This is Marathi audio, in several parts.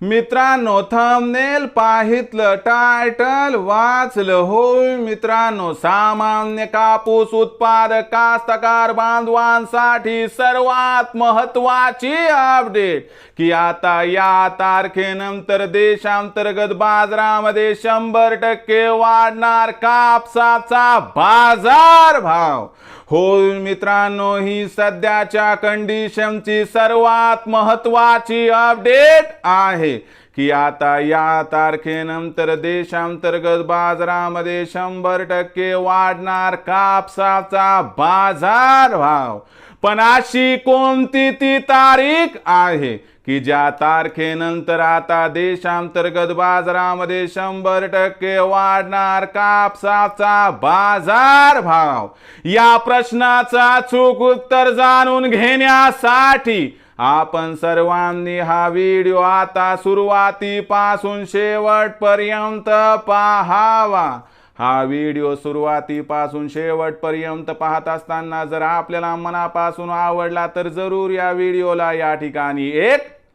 मित्रांनो थंबनेल पाहितलं टायटल वाचलं होय मित्रांनो. सामान्य कापूस उत्पादक कास्तकार बांधवांसाठी सर्वात महत्वाची अपडेट की आता या तारखेनंतर देशांतर्गत बाजारामध्ये शंभर टक्के वाढणार कापसाचा बाजार भाव होय मित्रांनो ही सध्याच्या कंडिशनची सर्वात महत्वाची अपडेट आहे की आता या तारखेनंतर देशांतर्गत बाजारामध्ये शंभर टक्के वाढणार कापसाचा बाजार भाव पण अशी कोणती ती तारीख आहे की ज्या तारखेनंतर आता देशांतर्गत बाजारामध्ये शंभर टक्के वाढणार कापसाचा बाजार भाव. या प्रश्नाचा चूक उत्तर जाणून घेण्यासाठी आपण सर्वांनी हा व्हिडिओ आता सुरुवातीपासून शेवटपर्यंत पाहावा. हा व्हिडिओ सुरुवातीपासून शेवटपर्यंत पाहत असताना जर आपल्याला मनापासून आवडला तर जरूर या व्हिडिओला या ठिकाणी एक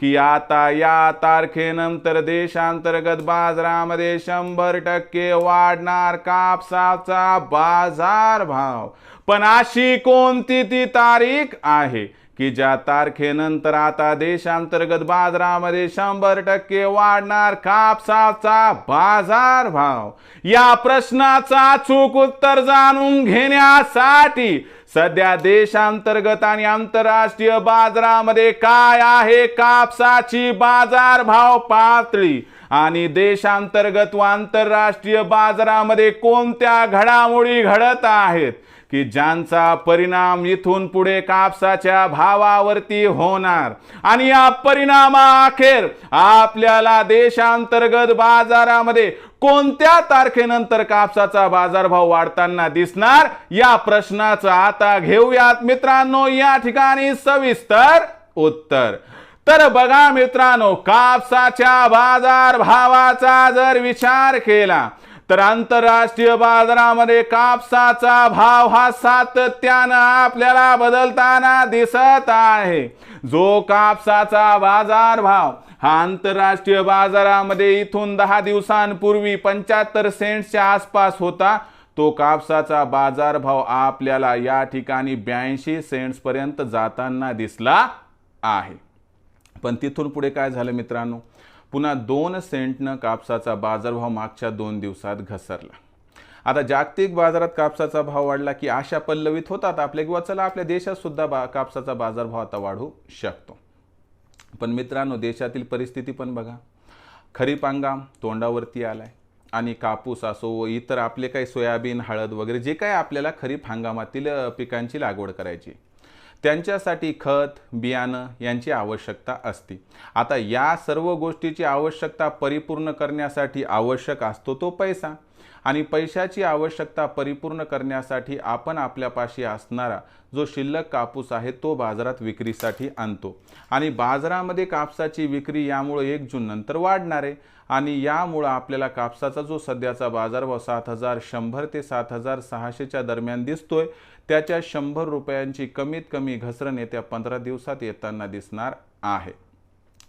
की आता या तारखेनंतर देशांतर्गत बाजारामध्ये शंभर टक्के वाढणार कापसाचा बाजार भाव पण अशी कोणती ती तारीख आहे? की ज्या तारखेनंतर आता देशांतर्गत बाजारामध्ये शंभर टक्के वाढणार कापसाचा बाजार भाव? या प्रश्नाचा चूक उत्तर जाणून घेण्यासाठी सध्या देशांतर्गत आणि आंतरराष्ट्रीय बाजारामध्ये काय आहे कापसाची बाजार भाव पातळी? आणि देशांतर्गत व आंतरराष्ट्रीय बाजारामध्ये कोणत्या घडामोडी घडत आहेत? की ज्यांचा परिणाम इथून पुढे कापसाच्या भावावरती होणार. आणि या परिणामाअखेर आपल्याला देशांतर्गत बाजारामध्ये कोणत्या तारखेनंतर कापसाचा बाजारभाव वाढताना दिसणार? या प्रश्नाचं आता घेऊयात. मित्रांनो या ठिकाणी सविस्तर उत्तर. तर बघा मित्रांनो कापसाच्या बाजार भावाचा जर विचार केला तर आंतरराष्ट्रीय बाजारामध्ये कापसाचा भाव हा सातत्यानं आपल्याला बदलताना दिसत आहे. जो कापसाचा बाजार भाव हा आंतरराष्ट्रीय बाजारामध्ये इथून दहा दिवसांपूर्वी पंच्याहत्तर सेंट्सच्या आसपास होता तो कापसाचा बाजारभाव आपल्याला या ठिकाणी ब्याऐंशी सेंट्सपर्यंत जाताना दिसला आहे. पण तिथून पुढे काय झालं मित्रांनो? पुन्हा दोन सेंटनं कापसाचा बाजारभाव मागच्या दोन दिवसात घसरला. आता जागतिक बाजारात कापसाचा भाव वाढला की आशा पल्लवित होतात आपल्या किंवा चला आपल्या देशात सुद्धा बा कापसाचा बाजारभाव आता वाढू शकतो. पण मित्रांनो देशातील परिस्थिती पण बघा. खरीप हंगाम तोंडावरती आलाय. आणि कापूस असो व इतर आपले काही सोयाबीन हळद वगैरे जे काय आपल्याला खरीप हंगामातील पिकांची लागवड करायची त्यांच्यासाठी खत बियाणं यांची आवश्यकता असते. आता या सर्व गोष्टीची आवश्यकता परिपूर्ण करण्यासाठी आवश्यक असतो तो पैसा. आणि पैशाची आवश्यकता परिपूर्ण करण्यासाठी आपण आपल्यापाशी असणारा जो शिल्लक कापूस आहे तो बाजारात विक्रीसाठी आणतो. आणि बाजारामध्ये कापसाची विक्री यामुळे एक जून नंतर वाढणार आहे. आणि यामुळं आपल्याला कापसाचा जो सध्याचा बाजारभाव सात हजार शंभर ते सात हजार सहाशेच्या दरम्यान दिसतोय. त्याच्या शंभर रुपयांची कमीत कमी घसरण येत्या पंधरा दिवसात येताना दिसणार आहे.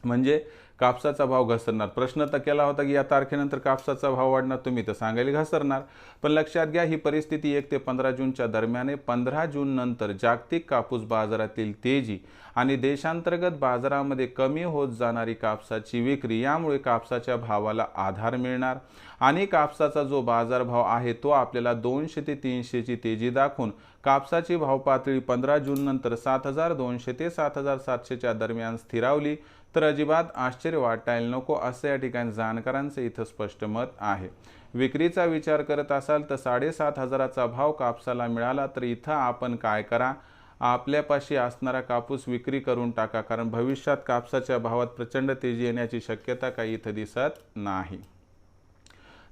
म्हणजे कापसाचा भाव घसरणार. प्रश्न तर केला होता की या तारखेनंतर कापसाचा भाव वाढणार तुम्ही तर सांगायला घसरणार. पण लक्षात घ्या ही परिस्थिती एक ते पंधरा जूनच्या दरम्याने पंधरा जून नंतर जागतिक कापूस बाजारातील तेजी आणि देशांतर्गत बाजारामध्ये कमी होत जाणारी कापसाची विक्री यामुळे कापसाच्या भावाला आधार मिळणार आणि कापसाचा जो बाजारभाव आहे तो आपल्याला दोनशे ते तीनशेची तेजी दाखवून कापसाची भाव पातळी पंधरा जून नंतर सात हजार दोनशे ते सात हजार सातशेच्या दरम्यान स्थिरावली. तर अजिबात आश्चर्य वाटायला नको असं या ठिकाणी जाणकारांचं इथं स्पष्ट मत आहे. विक्रीचा विचार करत असाल तर साडेसात हजाराचा भाव कापसाला मिळाला तर इथं आपण काय करा? आपल्यापाशी असणारा कापूस विक्री करून टाका कारण भविष्यात कापसाच्या भावात प्रचंड तेजी येण्याची शक्यता काही इथं दिसत नाही.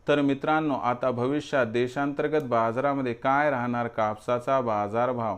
तर मित्रांनो आता भविष्यात देशांतर्गत बाजारामध्ये काय राहणार कापसाचा बाजारभाव?